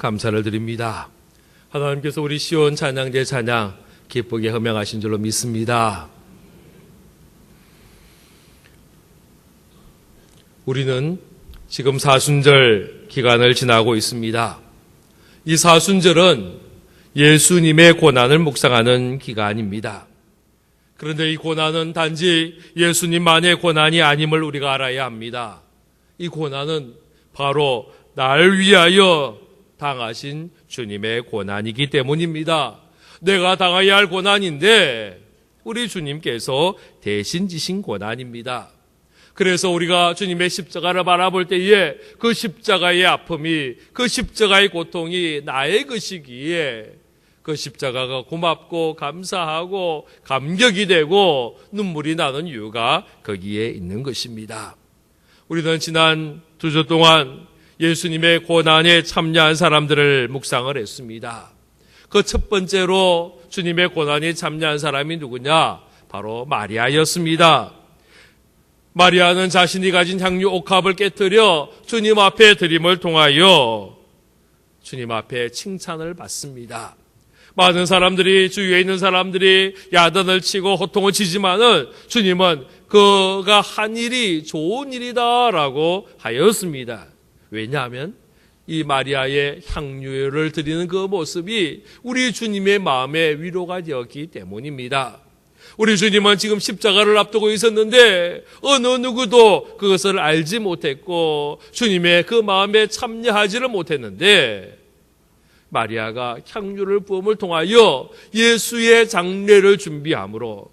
감사를 드립니다. 하나님께서 우리 시온 찬양제 찬양 기쁘게 허명하신 줄로 믿습니다. 우리는 지금 사순절 기간을 지나고 있습니다. 이 사순절은 예수님의 고난을 묵상하는 기간입니다. 그런데 이 고난은 단지 예수님만의 고난이 아님을 우리가 알아야 합니다. 이 고난은 바로 날 위하여 당하신 주님의 고난이기 때문입니다. 내가 당해야 할 고난인데 우리 주님께서 대신 지신 고난입니다. 그래서 우리가 주님의 십자가를 바라볼 때에 그 십자가의 아픔이 그 십자가의 고통이 나의 것이기에 그 십자가가 고맙고 감사하고 감격이 되고 눈물이 나는 이유가 거기에 있는 것입니다. 우리는 지난 두 주 동안 예수님의 고난에 참여한 사람들을 묵상을 했습니다. 그 첫 번째로 주님의 고난에 참여한 사람이 누구냐? 바로 마리아였습니다. 마리아는 자신이 가진 향유 옥합을 깨뜨려 주님 앞에 드림을 통하여 주님 앞에 칭찬을 받습니다. 많은 사람들이 주위에 있는 사람들이 야단을 치고 호통을 치지만은 주님은 그가 한 일이 좋은 일이다라고 하였습니다. 왜냐하면 이 마리아의 향유를 드리는 그 모습이 우리 주님의 마음에 위로가 되었기 때문입니다. 우리 주님은 지금 십자가를 앞두고 있었는데 어느 누구도 그것을 알지 못했고 주님의 그 마음에 참여하지를 못했는데 마리아가 향유를 부음을 통하여 예수의 장례를 준비함으로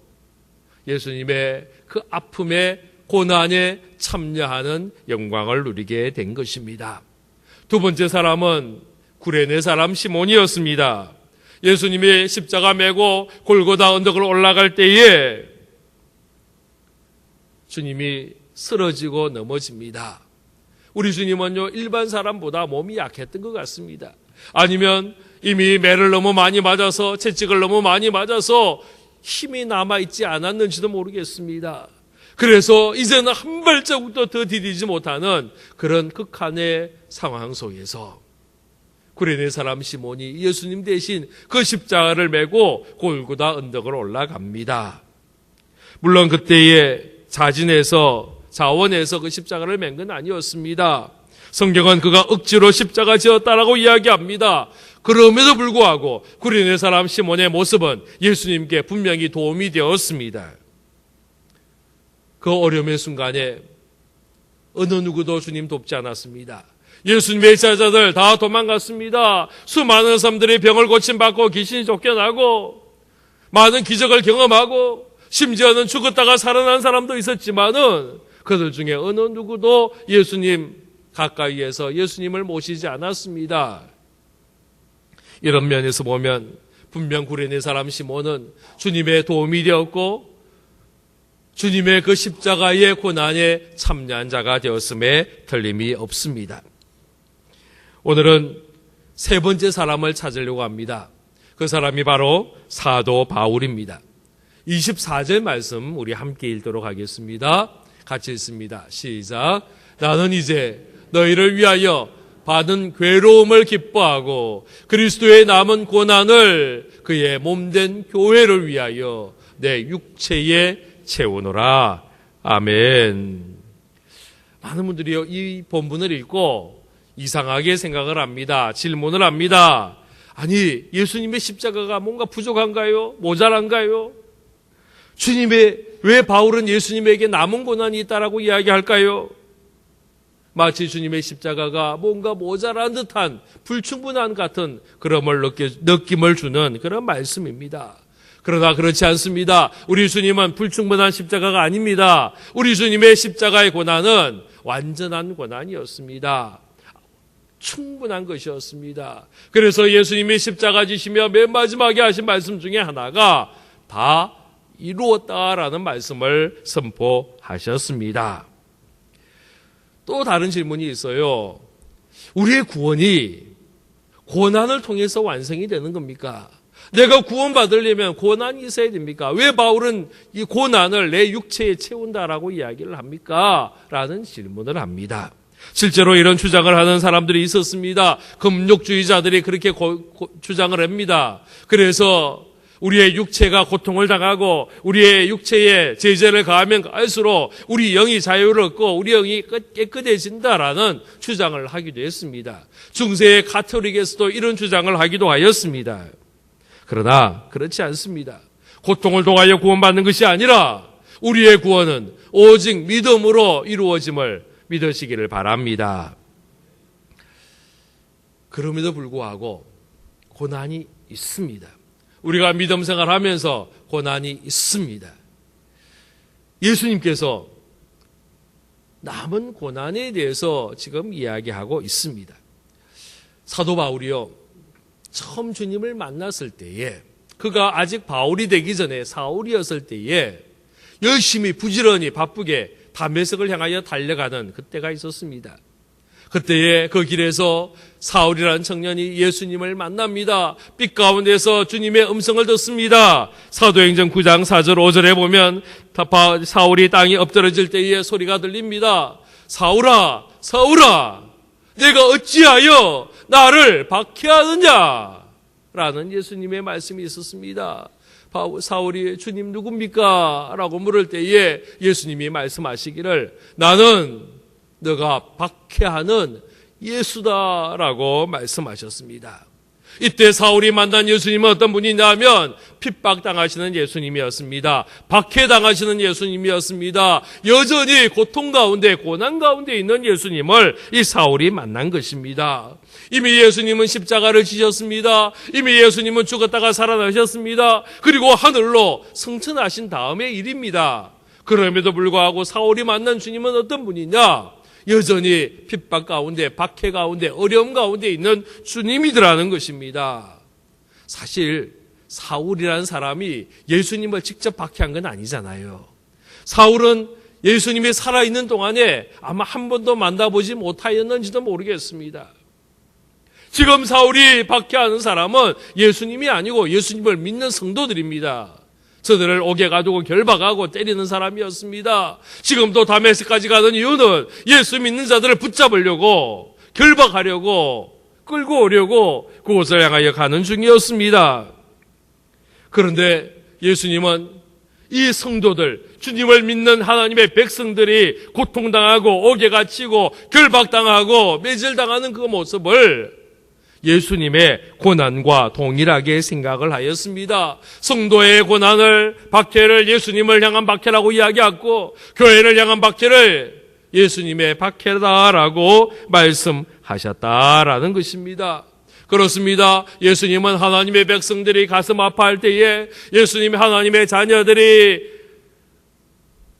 예수님의 그 아픔에 고난에 참여하는 영광을 누리게 된 것입니다. 두 번째 사람은 구레네 사람 시몬이었습니다. 예수님이 십자가 메고 골고다 언덕을 올라갈 때에 주님이 쓰러지고 넘어집니다. 우리 주님은요, 일반 사람보다 몸이 약했던 것 같습니다. 아니면 이미 매를 너무 많이 맞아서, 채찍을 너무 많이 맞아서 힘이 남아있지 않았는지도 모르겠습니다. 그래서 이제는 한 발자국도 더 디디지 못하는 그런 극한의 상황 속에서 구레네 사람 시몬이 예수님 대신 그 십자가를 메고 골고다 언덕을 올라갑니다. 물론 그때의 자진에서 자원에서 그 십자가를 맨 건 아니었습니다. 성경은 그가 억지로 십자가 지었다라고 이야기합니다. 그럼에도 불구하고 구레네 사람 시몬의 모습은 예수님께 분명히 도움이 되었습니다. 그 어려움의 순간에 어느 누구도 주님 돕지 않았습니다. 예수님의 제자들 다 도망갔습니다. 수많은 사람들이 병을 고침받고 귀신이 쫓겨나고 많은 기적을 경험하고 심지어는 죽었다가 살아난 사람도 있었지만은 그들 중에 어느 누구도 예수님 가까이에서 예수님을 모시지 않았습니다. 이런 면에서 보면 분명 구레네 사람 시몬은 주님의 도움이 되었고 주님의 그 십자가의 고난에 참여한 자가 되었음에 틀림이 없습니다. 오늘은 세 번째 사람을 찾으려고 합니다. 그 사람이 바로 사도 바울입니다. 24절 말씀 우리 함께 읽도록 하겠습니다. 같이 읽습니다. 시작. 나는 이제 너희를 위하여 받은 괴로움을 기뻐하고 그리스도의 남은 고난을 그의 몸된 교회를 위하여 내 육체에 채우노라. 아멘. 많은 분들이 이 본문을 읽고 이상하게 생각을 합니다. 질문을 합니다. 아니, 예수님의 십자가가 뭔가 부족한가요? 모자란가요? 주님의, 왜 바울은 예수님에게 남은 고난이 있다라고 이야기할까요? 마치 주님의 십자가가 뭔가 모자란 듯한 불충분한 같은 그런 느낌을 주는 그런 말씀입니다. 그러나 그렇지 않습니다. 우리 주님은 불충분한 십자가가 아닙니다. 우리 주님의 십자가의 고난은 완전한 고난이었습니다. 충분한 것이었습니다. 그래서 예수님이 십자가 지시며 맨 마지막에 하신 말씀 중에 하나가 다 이루었다라는 말씀을 선포하셨습니다. 또 다른 질문이 있어요. 우리의 구원이 고난을 통해서 완성이 되는 겁니까? 내가 구원받으려면 고난이 있어야 됩니까? 왜 바울은 이 고난을 내 육체에 채운다라고 이야기를 합니까? 라는 질문을 합니다. 실제로 이런 주장을 하는 사람들이 있었습니다. 금욕주의자들이 그렇게 고- 고- 주장을 합니다. 그래서 우리의 육체가 고통을 당하고 우리의 육체에 제재를 가하면 가할수록 우리 영이 자유를 얻고 우리 영이 깨- 깨끗해진다라는 주장을 하기도 했습니다. 중세의 카톨릭에서도 이런 주장을 하기도 하였습니다. 그러나 그렇지 않습니다. 고통을 통하여 구원받는 것이 아니라 우리의 구원은 오직 믿음으로 이루어짐을 믿으시기를 바랍니다. 그럼에도 불구하고 고난이 있습니다. 우리가 믿음 생활하면서 고난이 있습니다. 예수님께서 남은 고난에 대해서 지금 이야기하고 있습니다. 사도 바울이요. 처음 주님을 만났을 때에 그가 아직 바울이 되기 전에 사울이었을 때에 열심히 부지런히 바쁘게 담에색을 향하여 달려가는 그때가 있었습니다. 그때에 그 길에서 사울이라는 청년이 예수님을 만납니다. 빛 가운데서 주님의 음성을 듣습니다. 사도행전 9장 4절 5절에 보면 다- 사울이 땅에 엎드러질 때에 소리가 들립니다. 사울아, 사울아, 내가 어찌하여 나를 박해하느냐? 라는 예수님의 말씀이 있었습니다. 사울이 주님 누굽니까? 라고 물을 때에 예수님이 말씀하시기를 나는 너가 박해하는 예수다라고 말씀하셨습니다. 이때 사울이 만난 예수님은 어떤 분이냐면 핍박당하시는 예수님이었습니다. 박해당하시는 예수님이었습니다. 여전히 고통 가운데 고난 가운데 있는 예수님을 이 사울이 만난 것입니다. 이미 예수님은 십자가를 지셨습니다. 이미 예수님은 죽었다가 살아나셨습니다. 그리고 하늘로 승천하신 다음의 일입니다. 그럼에도 불구하고 사울이 만난 주님은 어떤 분이냐? 여전히 핍박 가운데, 박해 가운데, 어려움 가운데 있는 주님이더라는 것입니다. 사실 사울이라는 사람이 예수님을 직접 박해한 건 아니잖아요. 사울은 예수님이 살아있는 동안에 아마 한 번도 만나보지 못하였는지도 모르겠습니다. 지금 사울이 박해하는 사람은 예수님이 아니고 예수님을 믿는 성도들입니다. 저들을 옥에 가두고 결박하고 때리는 사람이었습니다. 지금도 다메스까지 가는 이유는 예수 믿는 자들을 붙잡으려고 결박하려고 끌고 오려고 그곳을 향하여 가는 중이었습니다. 그런데 예수님은 이 성도들, 주님을 믿는 하나님의 백성들이 고통당하고 옥에 갇히고 결박당하고 매질당하는 그 모습을 예수님의 고난과 동일하게 생각을 하였습니다. 성도의 고난을, 박해를 예수님을 향한 박해라고 이야기하고, 교회를 향한 박해를 예수님의 박해다라고 말씀하셨다라는 것입니다. 그렇습니다. 예수님은 하나님의 백성들이 가슴 아파할 때에, 예수님의 하나님의 자녀들이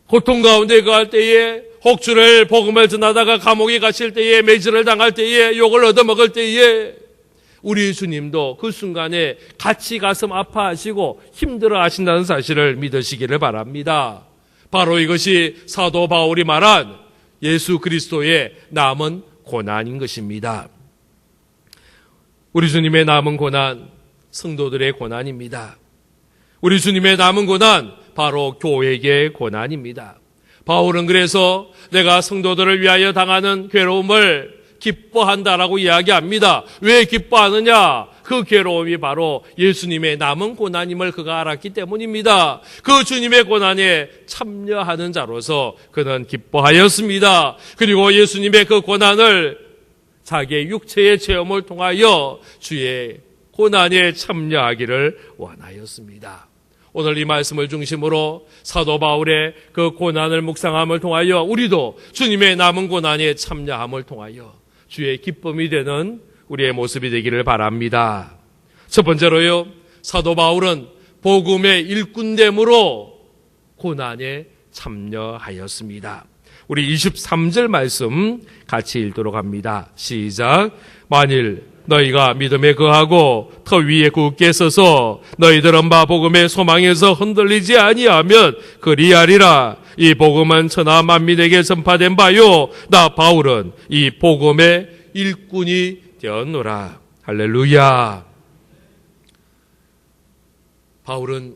고통 가운데 거할 때에, 혹주를 복음을 전하다가 감옥에 갇힐 때에, 매질을 당할 때에, 욕을 얻어먹을 때에, 우리 주님도 그 순간에 같이 가슴 아파하시고 힘들어 하신다는 사실을 믿으시기를 바랍니다. 바로 이것이 사도 바울이 말한 예수 그리스도의 남은 고난인 것입니다. 우리 주님의 남은 고난, 성도들의 고난입니다. 우리 주님의 남은 고난, 바로 교회의 고난입니다. 바울은 그래서 내가 성도들을 위하여 당하는 괴로움을 기뻐한다라고 이야기합니다. 왜 기뻐하느냐? 그 괴로움이 바로 예수님의 남은 고난임을 그가 알았기 때문입니다. 그 주님의 고난에 참여하는 자로서 그는 기뻐하였습니다. 그리고 예수님의 그 고난을 자기의 육체의 체험을 통하여 주의 고난에 참여하기를 원하였습니다. 오늘 이 말씀을 중심으로 사도 바울의 그 고난을 묵상함을 통하여 우리도 주님의 남은 고난에 참여함을 통하여 주의 기쁨이 되는 우리의 모습이 되기를 바랍니다. 첫 번째로요, 사도 바울은 복음의 일꾼됨으로 고난에 참여하였습니다. 우리 23절 말씀 같이 읽도록 합니다. 시작. 만일 너희가 믿음에 거하고 터 위에 굳게 서서 너희들은 바 복음의 소망에서 흔들리지 아니하면 그리하리라. 이 복음은 천하 만민에게 전파된 바요. 나 바울은 이 복음의 일꾼이 되었노라. 할렐루야. 바울은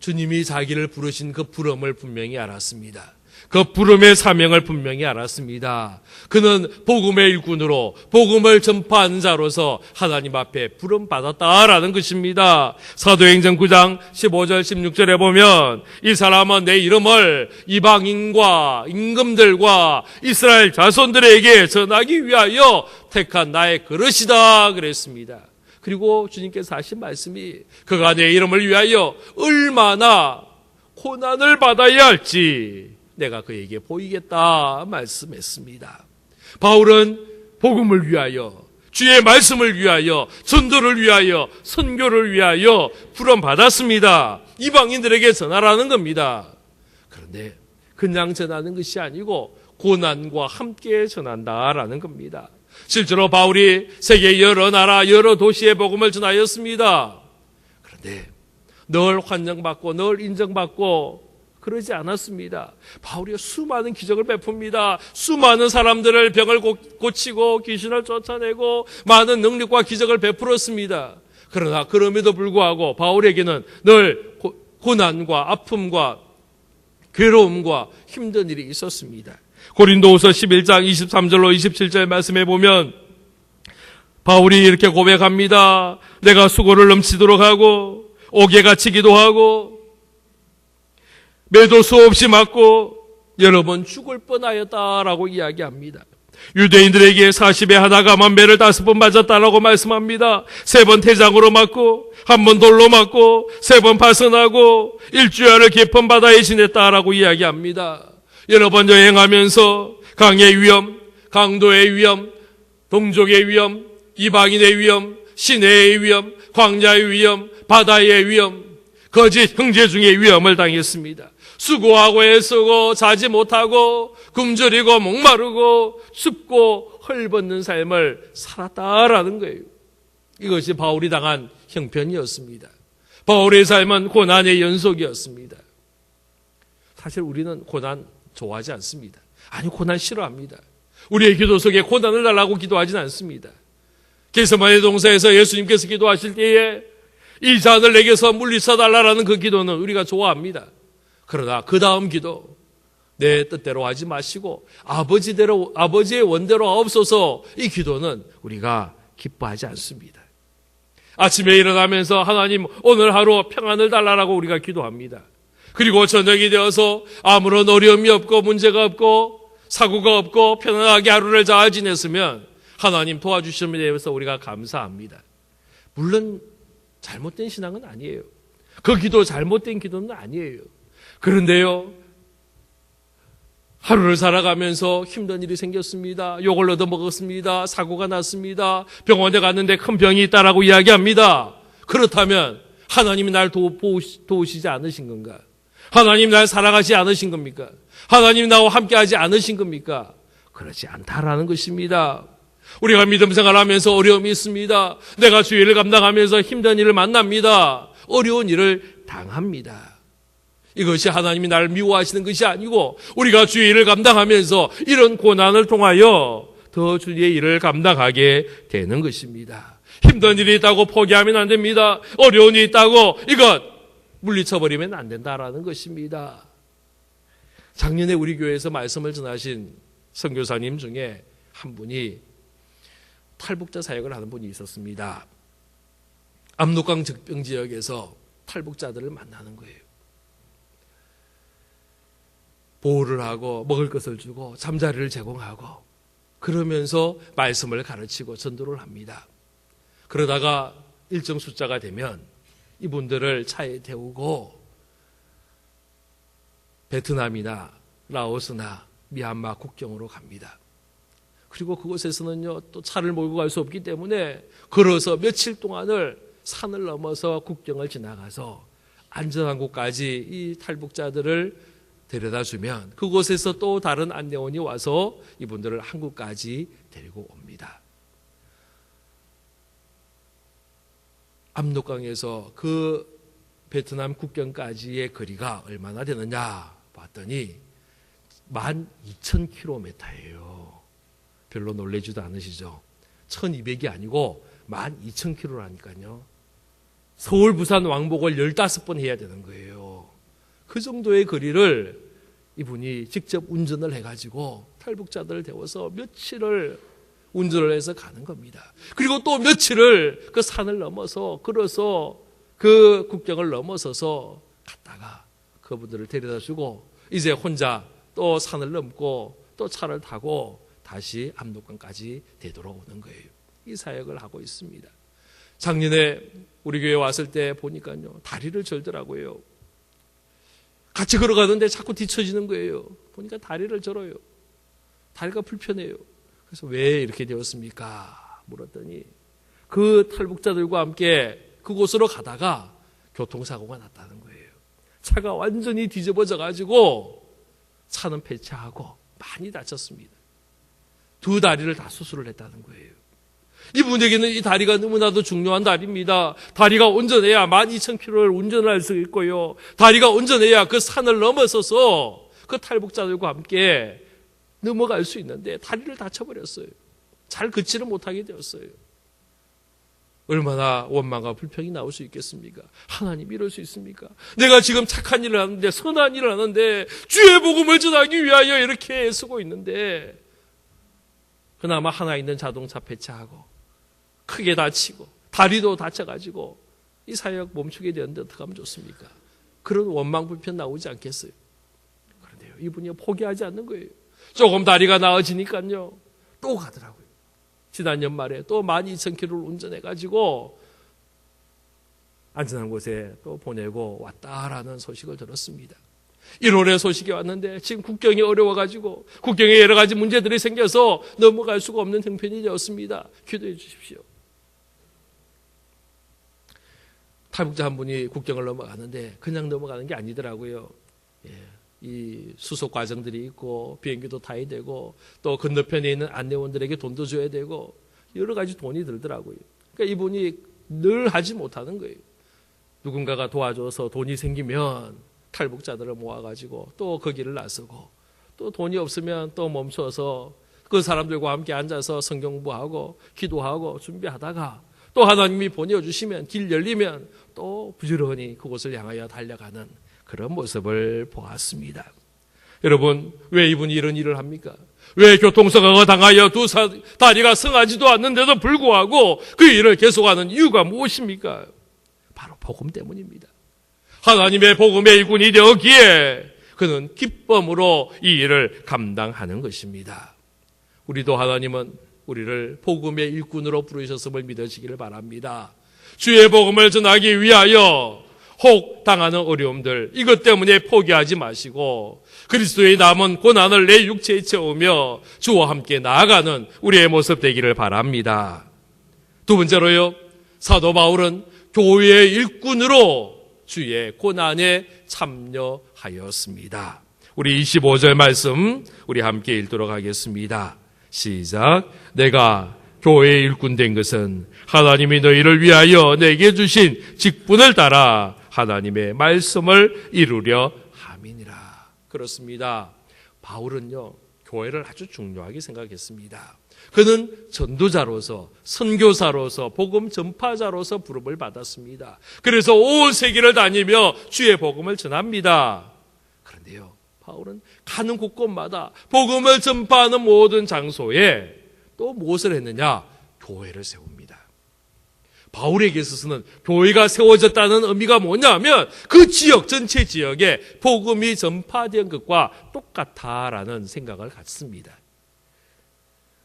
주님이 자기를 부르신 그 부름을 분명히 알았습니다. 그 부름의 사명을 분명히 알았습니다. 그는 복음의 일꾼으로 복음을 전파하는 자로서 하나님 앞에 부름 받았다라는 것입니다. 사도행전 9장 15절 16절에 보면 이 사람은 내 이름을 이방인과 임금들과 이스라엘 자손들에게 전하기 위하여 택한 나의 그릇이다 그랬습니다. 그리고 주님께서 하신 말씀이 그가 내 이름을 위하여 얼마나 고난을 받아야 할지 내가 그에게 보이겠다 말씀했습니다. 바울은 복음을 위하여 주의 말씀을 위하여 전도를 위하여 선교를 위하여 부름 받았습니다. 이방인들에게 전하라는 겁니다. 그런데 그냥 전하는 것이 아니고 고난과 함께 전한다라는 겁니다. 실제로 바울이 세계 여러 나라 여러 도시의 복음을 전하였습니다. 그런데 늘 환영받고 늘 인정받고 그러지 않았습니다. 바울이 수많은 기적을 베풉니다. 수많은 사람들을 병을 고치고 귀신을 쫓아내고 많은 능력과 기적을 베풀었습니다. 그러나 그럼에도 불구하고 바울에게는 늘 고난과 아픔과 괴로움과 힘든 일이 있었습니다. 고린도후서 11장 23절로 27절 말씀해 보면 바울이 이렇게 고백합니다. 내가 수고를 넘치도록 하고 옥에 갇히기도 하고 매도 수없이 맞고 여러 번 죽을 뻔하였다라고 이야기합니다. 유대인들에게 40에 하나가 만배를 다섯 번 맞았다라고 말씀합니다. 세 번 태장으로 맞고, 한 번 돌로 맞고, 세 번 파선하고, 일주일을 깊은 바다에 지냈다라고 이야기합니다. 여러 번 여행하면서 강의 위험, 강도의 위험, 동족의 위험, 이방인의 위험, 시내의 위험, 광야의 위험, 바다의 위험, 거짓 형제 중의 위험을 당했습니다. 수고하고 애쓰고 자지 못하고 굶주리고 목마르고 춥고 헐벗는 삶을 살았다라는 거예요. 이것이 바울이 당한 형편이었습니다. 바울의 삶은 고난의 연속이었습니다. 사실 우리는 고난 좋아하지 않습니다. 아니 고난 싫어합니다. 우리의 기도 속에 고난을 달라고 기도하진 않습니다. 게스마의 동사에서 예수님께서 기도하실 때에 이 잔을 내게서 물리쳐 달라라는 그 기도는 우리가 좋아합니다. 그러나 그 다음 기도 내 뜻대로 하지 마시고 아버지대로 아버지의 원대로 없어서 이 기도는 우리가 기뻐하지 않습니다. 아침에 일어나면서 하나님 오늘 하루 평안을 달라라고 우리가 기도합니다. 그리고 저녁이 되어서 아무런 어려움이 없고 문제가 없고 사고가 없고 편안하게 하루를 잘 지냈으면 하나님 도와주심에 대해서 우리가 감사합니다. 물론 잘못된 신앙은 아니에요. 그 기도 잘못된 기도는 아니에요. 그런데요, 하루를 살아가면서 힘든 일이 생겼습니다. 욕을 얻어먹었습니다. 사고가 났습니다. 병원에 갔는데 큰 병이 있다라고 이야기합니다. 그렇다면 하나님이 날 도, 도우시지 않으신 건가? 하나님 날 사랑하지 않으신 겁니까? 하나님 나와 함께 하지 않으신 겁니까? 그렇지 않다라는 것입니다. 우리가 믿음 생활하면서 어려움이 있습니다. 내가 주일을 감당하면서 힘든 일을 만납니다. 어려운 일을 당합니다. 이것이 하나님이 나를 미워하시는 것이 아니고 우리가 주의 일을 감당하면서 이런 고난을 통하여 더 주의 일을 감당하게 되는 것입니다. 힘든 일이 있다고 포기하면 안 됩니다. 어려운 일이 있다고 이것 물리쳐버리면 안 된다라는 것입니다. 작년에 우리 교회에서 말씀을 전하신 선교사님 중에 한 분이 탈북자 사역을 하는 분이 있었습니다. 압록강 적병 지역에서 탈북자들을 만나는 거예요. 보호를 하고 먹을 것을 주고 잠자리를 제공하고 그러면서 말씀을 가르치고 전도를 합니다. 그러다가 일정 숫자가 되면 이분들을 차에 태우고 베트남이나 라오스나 미얀마 국경으로 갑니다. 그리고 그곳에서는요, 또 차를 몰고 갈 수 없기 때문에 걸어서 며칠 동안을 산을 넘어서 국경을 지나가서 안전한 곳까지 이 탈북자들을 데려다 주면 그곳에서 또 다른 안내원이 와서 이분들을 한국까지 데리고 옵니다. 압록강에서 그 베트남 국경까지의 거리가 얼마나 되느냐 봤더니 12,000km예요. 별로 놀래지도 않으시죠? 1200이 아니고 12,000km라니까요. 서울, 부산, 왕복을 15번 해야 되는 거예요. 그 정도의 거리를 이분이 직접 운전을 해가지고 탈북자들을 데워서 며칠을 운전을 해서 가는 겁니다. 그리고 또 며칠을 그 산을 넘어서 걸어서 그 국경을 넘어서서 갔다가 그분들을 데려다 주고 이제 혼자 또 산을 넘고 또 차를 타고 다시 압록강까지 되돌아오는 거예요. 이 사역을 하고 있습니다. 작년에 우리 교회 왔을 때 보니까요 다리를 절더라고요. 같이 걸어가는데 자꾸 뒤처지는 거예요. 보니까 다리를 절어요. 다리가 불편해요. 그래서 왜 이렇게 되었습니까? 물었더니 그 탈북자들과 함께 그곳으로 가다가 교통사고가 났다는 거예요. 차가 완전히 뒤집어져 가지고 차는 폐차하고 많이 다쳤습니다. 두 다리를 다 수술을 했다는 거예요. 이분에게는 이 다리가 너무나도 중요한 다리입니다. 다리가 온전해야 12,000km를 운전할 수 있고요. 다리가 온전해야 그 산을 넘어서서 그 탈북자들과 함께 넘어갈 수 있는데 다리를 다쳐버렸어요. 잘 걷지를 못하게 되었어요. 얼마나 원망과 불평이 나올 수 있겠습니까? 하나님 이럴 수 있습니까? 내가 지금 착한 일을 하는데 선한 일을 하는데 주의 복음을 전하기 위하여 이렇게 쓰고 있는데 그나마 하나 있는 자동차 폐차하고 크게 다치고 다리도 다쳐가지고 이 사역 멈추게 되었는데 어떻게 하면 좋습니까? 그런 원망 불편 나오지 않겠어요? 그런데요 이분이 포기하지 않는 거예요. 조금 다리가 나아지니까요 또 가더라고요. 지난 연말에 또 12,000km를 운전해가지고 안전한 곳에 또 보내고 왔다라는 소식을 들었습니다. 1월에 소식이 왔는데 지금 국경이 어려워가지고 국경에 여러 가지 문제들이 생겨서 넘어갈 수가 없는 형편이 되었습니다. 기도해 주십시오. 탈북자 한 분이 국경을 넘어가는데 그냥 넘어가는 게 아니더라고요. 예, 이 수속 과정들이 있고 비행기도 타야 되고 또 건너편에 있는 안내원들에게 돈도 줘야 되고 여러 가지 돈이 들더라고요. 그러니까 이분이 늘 하지 못하는 거예요. 누군가가 도와줘서 돈이 생기면 탈북자들을 모아가지고 또 거기를 나서고 또 돈이 없으면 또 멈춰서 그 사람들과 함께 앉아서 성경 공부하고 기도하고 준비하다가 또 하나님이 보내주시면 길 열리면 또 부지런히 그곳을 향하여 달려가는 그런 모습을 보았습니다. 여러분 왜 이분이 이런 일을 합니까? 왜 교통사고가 당하여 두 사, 다리가 성하지도 않는데도 불구하고 그 일을 계속하는 이유가 무엇입니까? 바로 복음 때문입니다. 하나님의 복음의 일꾼이 되었기에 그는 기쁨으로 이 일을 감당하는 것입니다. 우리도 하나님은 우리를 복음의 일꾼으로 부르셨음을 믿으시기를 바랍니다. 주의 복음을 전하기 위하여 혹 당하는 어려움들 이것 때문에 포기하지 마시고 그리스도의 남은 고난을 내 육체에 채우며 주와 함께 나아가는 우리의 모습 되기를 바랍니다. 두 번째로요. 사도 바울은 교회의 일꾼으로 주의 고난에 참여하였습니다. 우리 25절 말씀 우리 함께 읽도록 하겠습니다. 시작. 내가 교회의 일꾼 된 것은 하나님이 너희를 위하여 내게 주신 직분을 따라 하나님의 말씀을 이루려 함이니라. 그렇습니다. 바울은요, 교회를 아주 중요하게 생각했습니다. 그는 전도자로서, 선교사로서, 복음 전파자로서 부름을 받았습니다. 그래서 온 세계를 다니며 주의 복음을 전합니다. 그런데요, 바울은 가는 곳곳마다 복음을 전파하는 모든 장소에 또 무엇을 했느냐? 교회를 세웁니다. 바울에게 있어서는 교회가 세워졌다는 의미가 뭐냐면 그 지역 전체 지역에 복음이 전파된 것과 똑같다라는 생각을 갖습니다.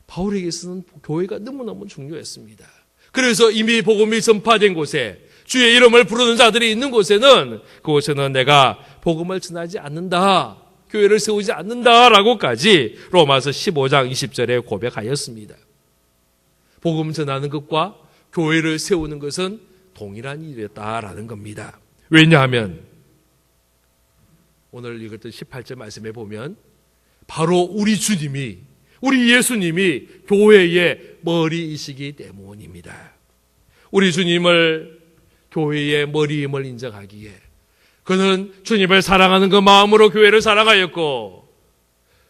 바울에게 있어서는 교회가 너무너무 중요했습니다. 그래서 이미 복음이 전파된 곳에 주의 이름을 부르는 자들이 있는 곳에는 그곳에는 내가 복음을 전하지 않는다. 교회를 세우지 않는다라고까지 로마서 15장 20절에 고백하였습니다. 복음 전하는 것과 교회를 세우는 것은 동일한 일이었다라는 겁니다. 왜냐하면 오늘 읽었던 18절 말씀에 보면 바로 우리 주님이 우리 예수님이 교회의 머리이시기 때문입니다. 우리 주님을 교회의 머리임을 인정하기에 그는 주님을 사랑하는 그 마음으로 교회를 사랑하였고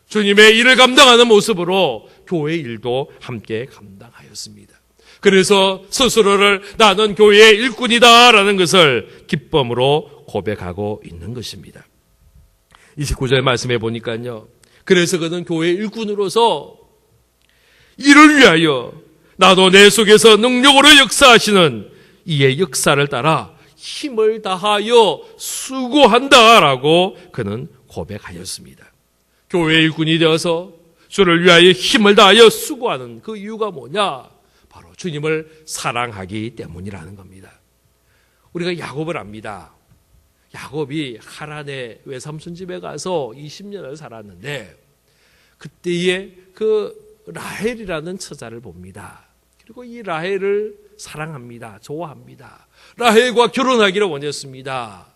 주님의 일을 감당하는 모습으로 교회 일도 함께 감당하였습니다. 그래서 스스로를 나는 교회의 일꾼이다라는 것을 기쁨으로 고백하고 있는 것입니다. 29절 말씀해 보니까요. 그래서 그는 교회 일꾼으로서 이를 위하여 나도 내 속에서 능력으로 역사하시는 이의 역사를 따라 힘을 다하여 수고한다라고 그는 고백하였습니다. 교회 일꾼이 되어서 주를 위하여 힘을 다하여 수고하는 그 이유가 뭐냐? 바로 주님을 사랑하기 때문이라는 겁니다. 우리가 야곱을 압니다. 야곱이 하란의 외삼촌 집에 가서 20년을 살았는데 그때에 그 라헬이라는 처자를 봅니다. 그리고 이 라헬을 사랑합니다. 좋아합니다. 라헬과 결혼하기를 원했습니다.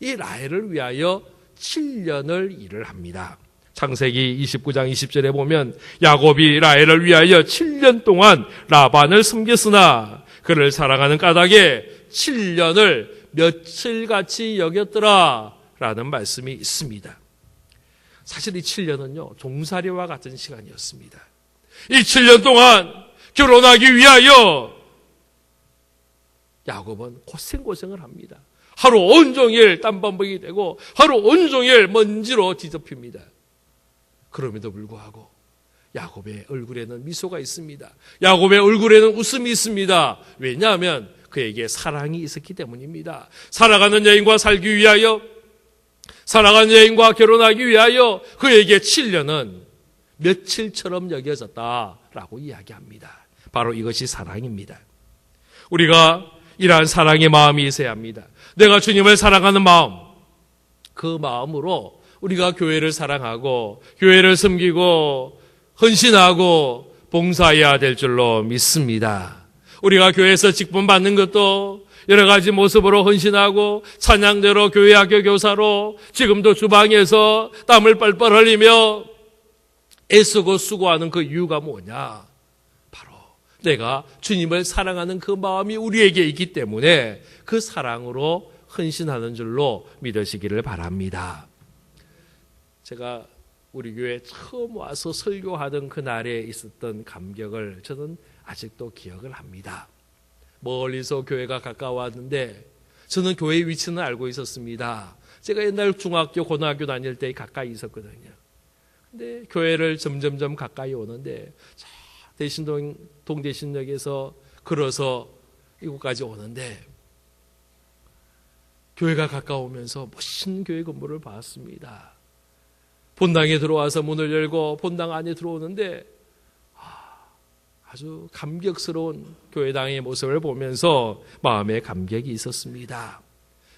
이 라헬을 위하여 7년을 일을 합니다. 창세기 29장 20절에 보면 야곱이 라헬을 위하여 7년 동안 라반을 섬겼으나 그를 사랑하는 까닭에 7년을 며칠같이 여겼더라 라는 말씀이 있습니다. 사실 이 7년은요, 종살이와 같은 시간이었습니다. 이 7년 동안 결혼하기 위하여 야곱은 고생고생을 합니다. 하루 온종일 땀범벅이 되고 하루 온종일 먼지로 뒤덮입니다. 그럼에도 불구하고 야곱의 얼굴에는 미소가 있습니다. 야곱의 얼굴에는 웃음이 있습니다. 왜냐하면 그에게 사랑이 있었기 때문입니다. 살아가는 여인과 살기 위하여 살아가는 여인과 결혼하기 위하여 그에게 7년은 며칠처럼 여겨졌다라고 이야기합니다. 바로 이것이 사랑입니다. 우리가 이러한 사랑의 마음이 있어야 합니다. 내가 주님을 사랑하는 마음, 그 마음으로 우리가 교회를 사랑하고 교회를 섬기고 헌신하고 봉사해야 될 줄로 믿습니다. 우리가 교회에서 직분 받는 것도 여러 가지 모습으로 헌신하고 찬양대로 교회 학교 교사로 지금도 주방에서 땀을 뻘뻘 흘리며 애쓰고 수고하는 그 이유가 뭐냐? 바로 내가 주님을 사랑하는 그 마음이 우리에게 있기 때문에 그 사랑으로 헌신하는 줄로 믿으시기를 바랍니다. 제가 우리 교회 처음 와서 설교하던 그 날에 있었던 감격을 저는 아직도 기억을 합니다. 멀리서 교회가 가까웠는데 저는 교회 위치는 알고 있었습니다. 제가 옛날 중학교, 고등학교 다닐 때 가까이 있었거든요. 근데 교회를 점점점 가까이 오는데 대신동 동대신역에서 걸어서 이곳까지 오는데 교회가 가까우면서 멋진 교회 건물을 봤습니다. 본당에 들어와서 문을 열고 본당 안에 들어오는데 아주 감격스러운 교회당의 모습을 보면서 마음에 감격이 있었습니다.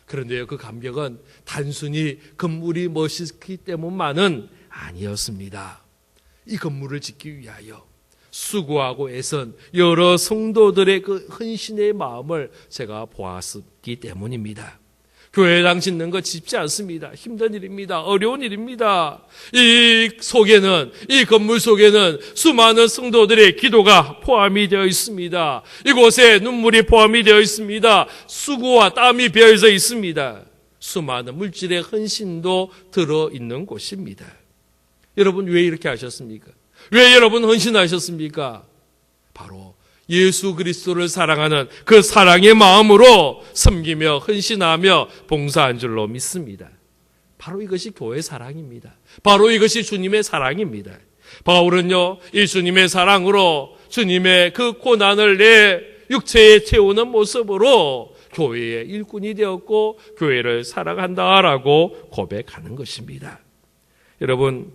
그런데요, 그 감격은 단순히 건물이 멋있기 때문만은 아니었습니다. 이 건물을 짓기 위하여 수고하고 애선 여러 성도들의 그 헌신의 마음을 제가 보았기 때문입니다. 교회당 짓는 거 쉽지 않습니다. 힘든 일입니다. 어려운 일입니다. 이 속에는, 이 건물 속에는 수많은 성도들의 기도가 포함이 되어 있습니다. 이곳에 눈물이 포함이 되어 있습니다. 수고와 땀이 배어져 있습니다. 수많은 물질의 헌신도 들어 있는 곳입니다. 여러분 왜 이렇게 하셨습니까? 왜 여러분 헌신하셨습니까? 바로 예수 그리스도를 사랑하는 그 사랑의 마음으로 섬기며 헌신하며 봉사한 줄로 믿습니다. 바로 이것이 교회 사랑입니다. 바로 이것이 주님의 사랑입니다. 바울은요, 이 주님의 사랑으로 주님의 그 고난을 내 육체에 채우는 모습으로 교회의 일꾼이 되었고 교회를 사랑한다라고 고백하는 것입니다. 여러분,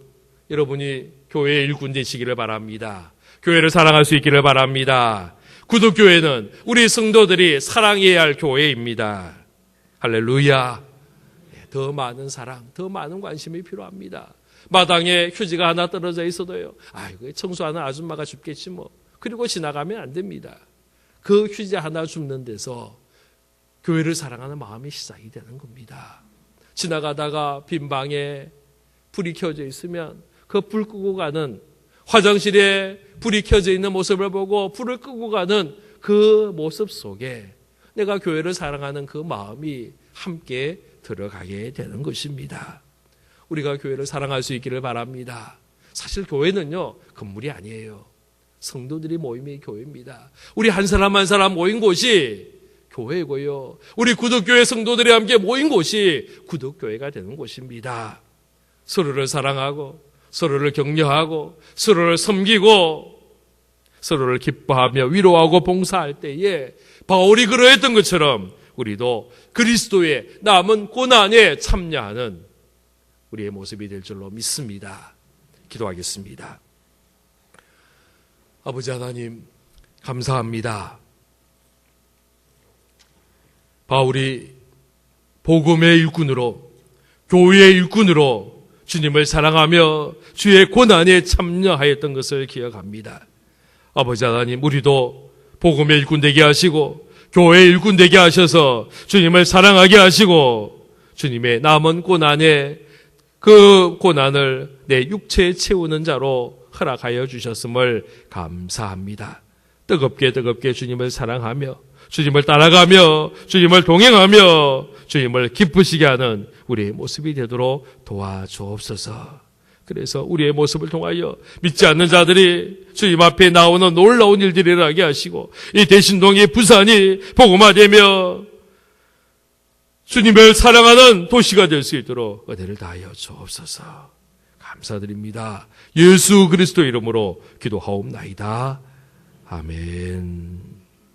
여러분이 교회의 일꾼 되시기를 바랍니다. 교회를 사랑할 수 있기를 바랍니다. 구독교회는 우리 성도들이 사랑해야 할 교회입니다. 할렐루야. 네, 더 많은 사랑, 더 많은 관심이 필요합니다. 마당에 휴지가 하나 떨어져 있어도요. 아이고, 청소하는 아줌마가 줍겠지 뭐. 그리고 지나가면 안 됩니다. 그 휴지 하나 줍는 데서 교회를 사랑하는 마음이 시작이 되는 겁니다. 지나가다가 빈 방에 불이 켜져 있으면 그 불 끄고 가는 화장실에 불이 켜져 있는 모습을 보고 불을 끄고 가는 그 모습 속에 내가 교회를 사랑하는 그 마음이 함께 들어가게 되는 것입니다. 우리가 교회를 사랑할 수 있기를 바랍니다. 사실 교회는요, 건물이 아니에요. 성도들이 모임이 교회입니다. 우리 한 사람 한 사람 모인 곳이 교회고요. 우리 구독교회 성도들이 함께 모인 곳이 구독교회가 되는 곳입니다. 서로를 사랑하고 서로를 격려하고 서로를 섬기고 서로를 기뻐하며 위로하고 봉사할 때에 바울이 그러했던 것처럼 우리도 그리스도의 남은 고난에 참여하는 우리의 모습이 될 줄로 믿습니다. 기도하겠습니다. 아버지 하나님, 감사합니다. 바울이 복음의 일꾼으로, 교회의 일꾼으로 주님을 사랑하며 주의 고난에 참여하였던 것을 기억합니다. 아버지 하나님, 우리도 복음의 일꾼 되게 하시고, 교회의 일꾼 되게 하셔서 주님을 사랑하게 하시고, 주님의 남은 고난에 그 고난을 내 육체에 채우는 자로 허락하여 주셨음을 감사합니다. 뜨겁게 뜨겁게 주님을 사랑하며 주님을 따라가며 주님을 동행하며 주님을 기쁘시게 하는 우리의 모습이 되도록 도와주옵소서. 그래서 우리의 모습을 통하여 믿지 않는 자들이 주님 앞에 나오는 놀라운 일들을 일어나게 하시고 이 대신동의 부산이 복음화되며 주님을 사랑하는 도시가 될 수 있도록 은혜를 다하여 주옵소서. 감사드립니다. 예수 그리스도 이름으로 기도하옵나이다. 아멘.